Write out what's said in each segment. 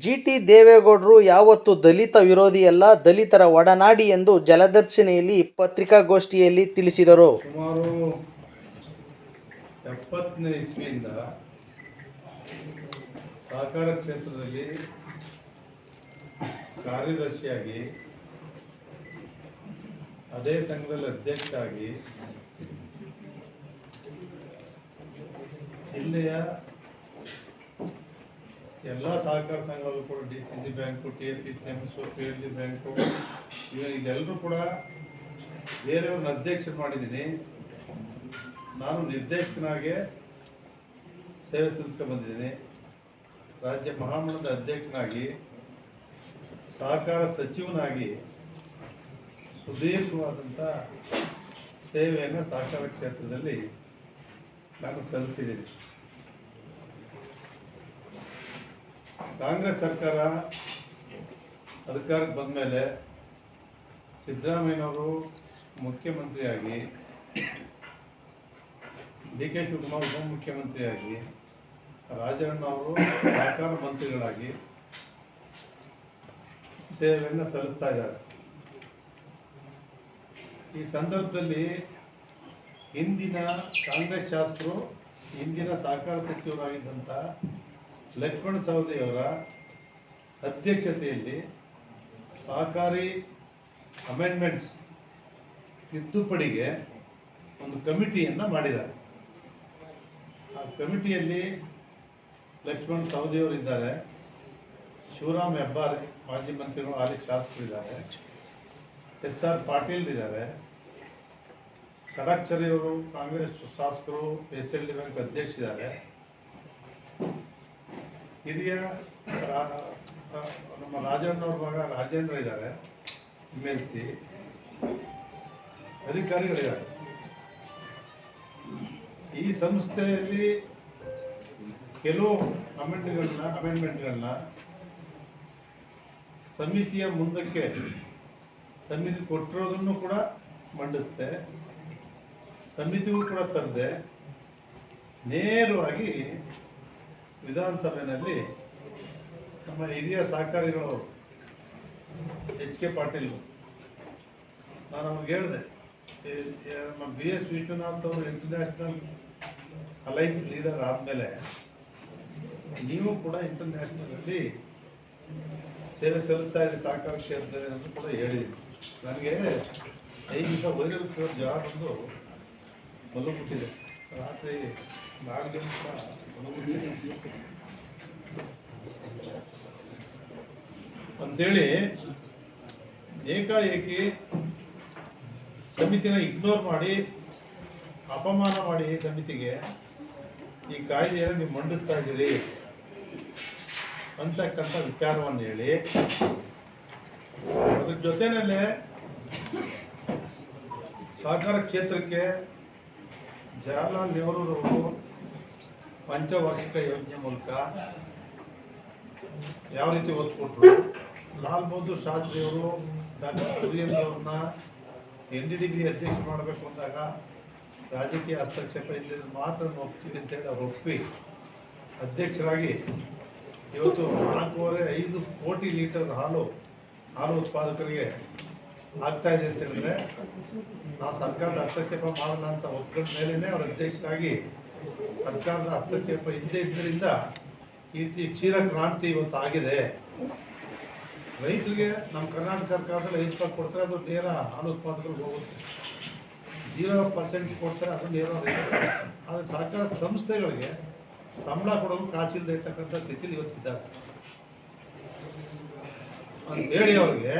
G T ದೇವೇಗೌಡರು ಯಾವತ್ತು ದಲಿತ ವಿರೋಧಿಯಲ್ಲ ದಲಿತರ ಒಡನಾಡಿ ಎಂದು ಜಲದರ್ಶಿನಿಯಲ್ಲಿ ಪತ್ರಿಕಾಗೋಷ್ಠಿಯಲ್ಲಿ ತಿಳಿಸಿದರು. ಸಹಕಾರ ಕ್ಷೇತ್ರದಲ್ಲಿ ಕಾರ್ಯದರ್ಶಿಯಾಗಿ, ಅದೇ ಸಂಘದಲ್ಲಿ ಅಧ್ಯಕ್ಷ ಆಗಿ ಜಿಲ್ಲೆಯ ಎಲ್ಲ ಸಹಕಾರ ಸಂಘಗಳು ಕೂಡ D C C bank T A P C MS P L D bank ಇವ ಇದೆಲ್ಲರೂ ಕೂಡ ಬೇರೆಯವ್ರನ್ನ ಅಧ್ಯಕ್ಷ ಮಾಡಿದ್ದೀನಿ. ನಾನು ನಿರ್ದೇಶಕನಾಗೆ ಸೇವೆ ಸಲ್ಲಿಸ್ಕೊಂಡ್ಬಂದಿದ್ದೀನಿ ರಾಜ್ಯ ಮಹಾಮಂಡಲದ ಅಧ್ಯಕ್ಷನಾಗಿ, ಸಹಕಾರ ಸಚಿವನಾಗಿ ಸುದೀರ್ಘವಾದಂಥ ಸೇವೆಯನ್ನು ಸಹಕಾರ ಕ್ಷೇತ್ರದಲ್ಲಿ ನಾನು ಸಲ್ಲಿಸಿದ್ದೀನಿ. ಕಾಂಗ್ರೆಸ್ ಸರ್ಕಾರ ಅಧಿಕಾರಕ್ಕೆ ಬಂದ ಮೇಲೆ ಸಿದ್ದರಾಮಯ್ಯನವರು ಮುಖ್ಯಮಂತ್ರಿಯಾಗಿ, ಡಿ ಕೆ ಶಿವಕುಮಾರ್ ಉಪಮುಖ್ಯಮಂತ್ರಿಯಾಗಿ ರಾಜಣ್ಣ ಅವರು ಸಹಕಾರ ಮಂತ್ರಿಗಳಾಗಿ ಸೇವೆಯನ್ನು ಸಲ್ಲಿಸ್ತಾ ಇದ್ದಾರೆ. ಈ ಸಂದರ್ಭದಲ್ಲಿ ಹಿಂದಿನ ಕಾಂಗ್ರೆಸ್ ಶಾಸಕರು, ಹಿಂದಿನ ಸಹಕಾರ ಸಚಿವರಾಗಿದ್ದಂಥ ಲಕ್ಷ್ಮಣ ಸವದಿಯವರ ಅಧ್ಯಕ್ಷತೆಯಲ್ಲಿ ಸಹಕಾರಿ ಅಮೆಂಡ್ಮೆಂಟ್ಸ್ ತಿದ್ದುಪಡಿಗೆ ಒಂದು ಕಮಿಟಿಯನ್ನು ಮಾಡಿದ್ದಾರೆ. ಆ ಕಮಿಟಿಯಲ್ಲಿ ಲಕ್ಷ್ಮಣ್ ಸವದಿಯವರು ಇದ್ದಾರೆ. ಶಿವರಾಮ್ ಹೆಬ್ಬಾರ್, ಮಾಜಿ ಮಂತ್ರಿಗಳು ಹಾಲಿ ಶಾಸಕರು ಇದ್ದಾರೆ. ಎಸ್ ಆರ್ ಪಾಟೀಲ್ ಇದ್ದಾರೆ. ಖಡಕ್ಚರಿ ಅವರು ಕಾಂಗ್ರೆಸ್ ಶಾಸಕರು ಎಸ್ ಎಲ್ ಡಿ ಬ್ಯಾಂಕ್ ಅಧ್ಯಕ್ಷರಿದ್ದಾರೆ ಹಿರಿಯ ನಮ್ಮ ರಾಜಣ್ಣವ್ರ ಮಗ ರಾಜೇಂದ್ರ ಇದ್ದಾರೆ ಎಂ ಎಲ್ ಸಿ ಅಧಿಕಾರಿಗಳಿದ್ದಾರೆ. ಈ ಸಂಸ್ಥೆಯಲ್ಲಿ ಕೆಲವು ಅಮೆಂಡ್ಗಳನ್ನ ಅಮೆಂಡ್ಮೆಂಟ್ಗಳನ್ನ ಸಮಿತಿಯ ಮುಂದಕ್ಕೆ ಸಮಿತಿ ಕೊಟ್ಟಿರೋದನ್ನು ಕೂಡ ಮಂಡಿಸ್ದೆ, ಸಮಿತಿಗೂ ಕೂಡ ತರದೆ, ನೇರವಾಗಿ ವಿಧಾನಸಭೆಯಲ್ಲಿ ನಮ್ಮ ಹಿರಿಯ ಸಹಕಾರಿಗಳು ಎಚ್ ಕೆ ಪಾಟೀಲ್. ನಾನು ಅವ್ರಿಗೆ ಹೇಳಿದೆ ನಮ್ಮ ಬಿ ಎಸ್ ವಿಶ್ವನಾಥ್ ಅವರು ಇಂಟರ್ನ್ಯಾಷನಲ್ ಅಲೈನ್ಸ್ ಲೀಡರ್ ಆದಮೇಲೆ ನೀವು ಕೂಡ ಇಂಟರ್ನ್ಯಾಷನಲಲ್ಲಿ ಸೇವೆ ಸಲ್ಲಿಸ್ತಾ ಇದ್ದೀರಿ ಸಹಕಾರ ಕ್ಷೇತ್ರದಲ್ಲಿ ಅಂತ ಕೂಡ ಹೇಳಿದ್ದೀನಿ ನನಗೆ ಐದು ದಿವಸ ವೈರಲ್ ಫೀವರ್ ಜ್ವರ ಬಂದು ಮಲಗಿಬಿಟ್ಟಿದೆ ರಾತ್ರಿ ನಾಲ್ಕು ದಿವಸ ಮಲಗಿಬಿಟ್ಟಿದೆ ಅಂತೇಳಿ ಏಕಾಏಕಿ ಸಮಿತಿನ ಇಗ್ನೋರ್ ಮಾಡಿ, ಅಪಮಾನ ಮಾಡಿ ಸಮಿತಿಗೆ ಈ ಕಾಯ್ದೆಯನ್ನು ನೀವು ಮಂಡಿಸ್ತಾ ಇದ್ದೀರಿ ಅಂತಕ್ಕಂಥ ವಿಚಾರವನ್ನು ಹೇಳಿ. ಅದ್ರ ಜೊತೆನಲ್ಲೇ ಸಹಕಾರ ಕ್ಷೇತ್ರಕ್ಕೆ ಜವಾಹರ್ಲಾಲ್ ನೆಹರೂರವರು ಪಂಚವಾರ್ಷಿಕ ಯೋಜನೆ ಮೂಲಕ ಯಾವ ರೀತಿ ಒತ್ತು ಲಾಲ್ ಬಹದ್ದೂರ್ ಶಾಸ್ತ್ರಿಯವರು ಡಾಕ್ಟರ್ ಕುರಿಯನ್ ಅವ್ರನ್ನ ಎನ್ ಡಿ ಡಿಗ್ರಿ ಅಧ್ಯಕ್ಷ ಮಾಡಬೇಕು ಅಂದಾಗ ರಾಜಕೀಯ ಹಸ್ತಕ್ಷೇಪ ಇಲ್ಲದೆ ಮಾತ್ರ ಒಪ್ತೀವಿ ಅಂತೇಳಿ ಅವ್ರು ಒಪ್ಪಿ ಅಧ್ಯಕ್ಷರಾಗಿ ಇವತ್ತು ನಾಲ್ಕೂವರೆ ಐದು ಕೋಟಿ ಲೀಟರ್ ಹಾಲು ಹಾಲು ಉತ್ಪಾದಕರಿಗೆ ಆಗ್ತಾ ಇದೆ ಅಂತ ಹೇಳಿದ್ರೆ, ನಾವು ಸರ್ಕಾರದ ಹಸ್ತಕ್ಷೇಪ ಮಾಡೋಣ ಅಂತ ಒಪ್ಕೊಂಡ ಮೇಲೇ ಅವ್ರ ಅಧ್ಯಕ್ಷರಾಗಿ ಸರ್ಕಾರದ ಹಸ್ತಕ್ಷೇಪ ಇಲ್ಲದೆ ಇದ್ದರಿಂದ ಈ ರೀತಿ ಕ್ಷೀರ ಕ್ರಾಂತಿ ಇವತ್ತು ಆಗಿದೆ. ರೈತರಿಗೆ ನಮ್ಮ ಕರ್ನಾಟಕ ಸರ್ಕಾರದಲ್ಲಿ ಐದು ರೂಪಾಯಿ ಕೊಡ್ತಾರೆ, ಅದು ನೇರ ಹಾಲು ಉತ್ಪಾದಕರಿಗೆ ಹೋಗುತ್ತೆ. ಜೀರೋ ಪರ್ಸೆಂಟ್ ಕೊಡ್ತಾರೆ, ಅದು ನೇರ ಆದರೆ ಸರ್ಕಾರ ಸಂಸ್ಥೆಗಳಿಗೆ ಸಂಬಳ ಕೊಡೋದು ಕಾಸಿಲ್ಲದೆ ಇರ್ತಕ್ಕಂಥ ಸ್ಥಿತಿಲಿ ಇವತ್ತಿದ್ದಾರೆ ಅಂತೇಳಿ ಅವ್ರಿಗೆ,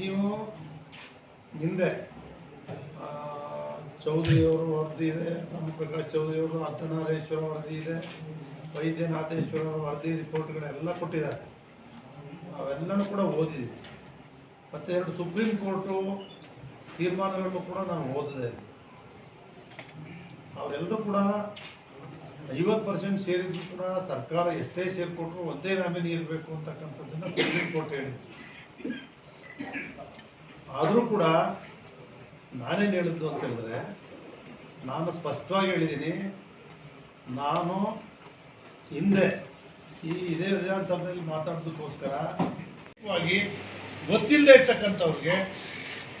ನೀವು ಹಿಂದೆ ಚೌಧರಿಯವರು ವರದಿ ಇದೆ ನಮ್ಮ ಪ್ರಕಾಶ್ ಚೌಧರಿಯವರು ಅರ್ಧನಾರೇಶ್ವರ ವರದಿ ಇದೆ ವೈದ್ಯನಾಥೇಶ್ವರ ವರದಿ ರಿಪೋರ್ಟ್ಗಳೆಲ್ಲ ಕೊಟ್ಟಿದ್ದಾರೆ. ಅವೆಲ್ಲನೂ ಕೂಡ ಓದಿದೆ ಮತ್ತು ಎರಡು ಸುಪ್ರೀಂ ಕೋರ್ಟು ತೀರ್ಮಾನಗಳನ್ನು ಕೂಡ ನಾನು ಓದಿದೆ ಅವರೆಲ್ಲರೂ ಕೂಡ ಐವತ್ತು ಪರ್ಸೆಂಟ್ ಸೇರಿದ್ರು ಕೂಡ ಸರ್ಕಾರ ಎಷ್ಟೇ ಸೇರಿಕೊಟ್ರು ಒಂದೇ ನಾಮಿನಿ ಇರಬೇಕು ಅಂತಕ್ಕಂಥದ್ದನ್ನು ಸುಪ್ರೀಂ ಕೋರ್ಟ್ ಹೇಳಿದ್ರು ಆದರೂ ಕೂಡ ನಾನೇನು ಹೇಳಿದ್ದು ಅಂತ ಹೇಳಿದ್ರೆ, ನಾನು ಸ್ಪಷ್ಟವಾಗಿ ಹೇಳಿದ್ದೀನಿ, ನಾನು ಹಿಂದೆ ಈ ಇದೇ ವಿಧಾನಸಭೆಯಲ್ಲಿ ಮಾತಾಡೋದಕ್ಕೋಸ್ಕರ ಗೊತ್ತಿಲ್ಲದೆ ಇರ್ತಕ್ಕಂಥವ್ರಿಗೆ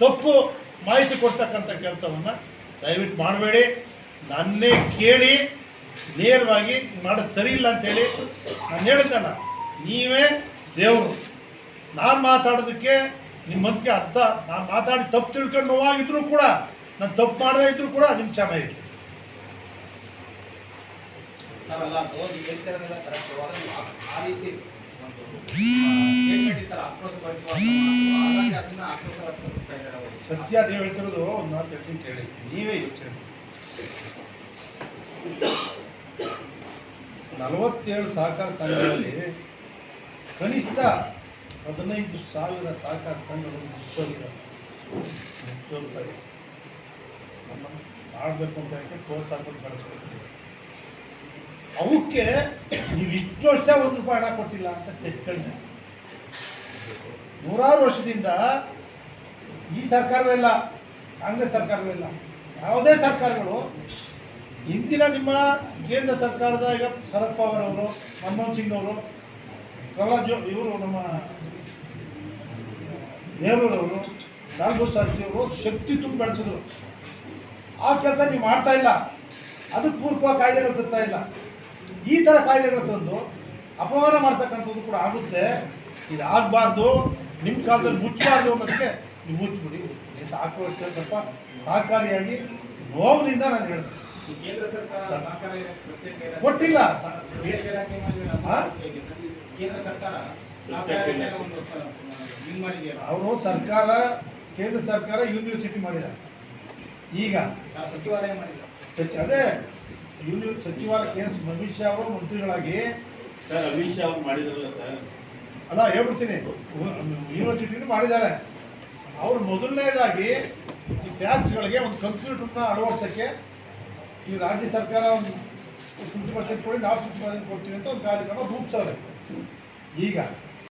ತಪ್ಪು ಮಾಹಿತಿ ಕೊಡ್ತಕ್ಕಂಥ ಕೆಲಸವನ್ನು ದಯವಿಟ್ಟು ಮಾಡಬೇಡಿ. ನನ್ನೇ ಕೇಳಿ ನೇರವಾಗಿ ಮಾಡೋದು ಸರಿ ಇಲ್ಲ ಅಂತೇಳಿ ನಾನು ಹೇಳ್ತಾನ ನೀವೇ ದೇವರು. ನಾನು ಮಾತಾಡೋದಕ್ಕೆ ನಿಮ್ಮ ಮನಸ್ಸಿಗೆ ಅರ್ಥ ನಾನು ಮಾತಾಡಿ ತಪ್ಪು ತಿಳ್ಕೊಂಡು ನೋವಾಗಿದ್ರು ಕೂಡ ನಾನು ತಪ್ಪು ಮಾಡದೇ ಇದ್ರು ಕೂಡ ನಿಮ್ಮ ಕ್ಷಮೆ ಇರಲಿ ಸತ್ಯ ನೀವು ಹೇಳ್ತಿರೋದು ಒಂದು ಮಾತು ಹೇಳ್ತೀನಿ ಕೇಳಿ. ನೀವೇ ಯೋಚನೆ. ನಲವತ್ತೇಳು ಸಹಕಾರ ಸಂಘಗಳಲ್ಲಿ ಕನಿಷ್ಠ ಹದಿನೈದು ಸಾವಿರ ಸಹಕಾರ ಸಂಘಗಳು ಇದೆ ಮಾಡಬೇಕು ಅಂತ ಹೇಳಿ ಪ್ರೋತ್ಸಾಹ ಅವಕ್ಕೆ ನೀವು ಇಷ್ಟು ವರ್ಷ ಒಂದು ರೂಪಾಯಿ ಹಣ ಕೊಟ್ಟಿಲ್ಲ ಅಂತ ತೆಚ್ಕೊಂಡೆ ನೂರಾರು ವರ್ಷದಿಂದ ಈ ಸರ್ಕಾರವೇ ಇಲ್ಲ, ಕಾಂಗ್ರೆಸ್ ಸರ್ಕಾರವೇ ಇಲ್ಲ. ಯಾವುದೇ ಸರ್ಕಾರಗಳು ಇಂದಿನ ನಿಮ್ಮ ಕೇಂದ್ರ ಸರ್ಕಾರದ ಈಗ ಶರದ್ ಪವಾರ್ ಅವರು, ಮನಮೋಹನ್ ಸಿಂಗ್ ಅವರು ಪ್ರಹ್ಲಾದ್ ಜೋ ಇವರು ನಮ್ಮ ದೇವರವರು ಲಾಲ್ ಶಾಸ್ತ್ರಿಯವರು ಶಾಸ್ತ್ರಿ ಶಕ್ತಿ ತುಂಬ ಬೆಳೆಸಿದ್ರು. ಆ ಕೆಲಸ ನೀವು ಮಾಡ್ತಾ ಇಲ್ಲ. ಅದಕ್ಕೆ ಪೂರ್ವ ಕಾಯ್ದೆಗಳು ತರ್ತಾ ಇಲ್ಲ. ಈ ಥರ ಕಾಯ್ದೆಗಳು ತಂದು ಅಪಮಾನ ಮಾಡ್ತಕ್ಕಂಥದ್ದು ಕೂಡ ಆಗುತ್ತೆ. ಇದು ಆಗಬಾರ್ದು. ನಿಮ್ಮ ಕಾಲದಲ್ಲಿ ಮುಚ್ಚಬಾರ್ದು ಅನ್ನೋದಕ್ಕೆ ನೀವು ಮುಚ್ಚಿಬಿಡಿ. ಅಂತ ಆಕ್ರೋಶ ಸ್ವಲ್ಪ ಸಹಕಾರಿಯಾಗಿ ನೋವಿನಿಂದ ನಾನು ಹೇಳ್ತೀನಿ ಕೊಟ್ಟಿಲ್ಲ. ಕೇಂದ್ರ ಸರ್ಕಾರ ಅವರು ಸರ್ಕಾರ ಕೇಂದ್ರ ಸರ್ಕಾರ ಯೂನಿವರ್ಸಿಟಿ ಮಾಡಿದ ಈಗ ಆ ಸಚಿವಾಲಯ ಮಾಡಿದ ಸಚಿ ಅದೇ ಯೂನಿ ಸಚಿವಾಲಯ ಕೇಂದ್ರ ಅಮಿತ್ ಶಾ ಅವರು ಮಂತ್ರಿಗಳಾಗಿ ಸರ್ ಅಮಿತ್ ಶಾ ಅವರು ಮಾಡಿದ್ರಲ್ಲ ಸರ್? ಅಲ್ಲ ಹೇಳ್ಬಿಡ್ತೀನಿ. ಯೂನಿವರ್ಸಿಟಿನೂ ಮಾಡಿದ್ದಾರೆ. ಅವರು ಮೊದಲನೇದಾಗಿ ಈ ಟ್ಯಾಕ್ಸ್ಗಳಿಗೆ ಒಂದು ಕಂಪ್ಯೂಟರ್ನ ಅಳವಡಿಸೋಕ್ಕೆ ಈ ರಾಜ್ಯ ಸರ್ಕಾರ ಒಂದು ಫಿಫ್ಟಿ ಪರ್ಸೆಂಟ್ ಕೊಡಿ ನಾವು ಫಿಫ್ಟಿ ಪರ್ಸೆಂಟ್ ಕೊಡ್ತೀವಿ ಅಂತ ಒಂದು ಕಾರ್ಯಕ್ರಮ ರೂಪಿಸವ್ರೆ. ಈಗ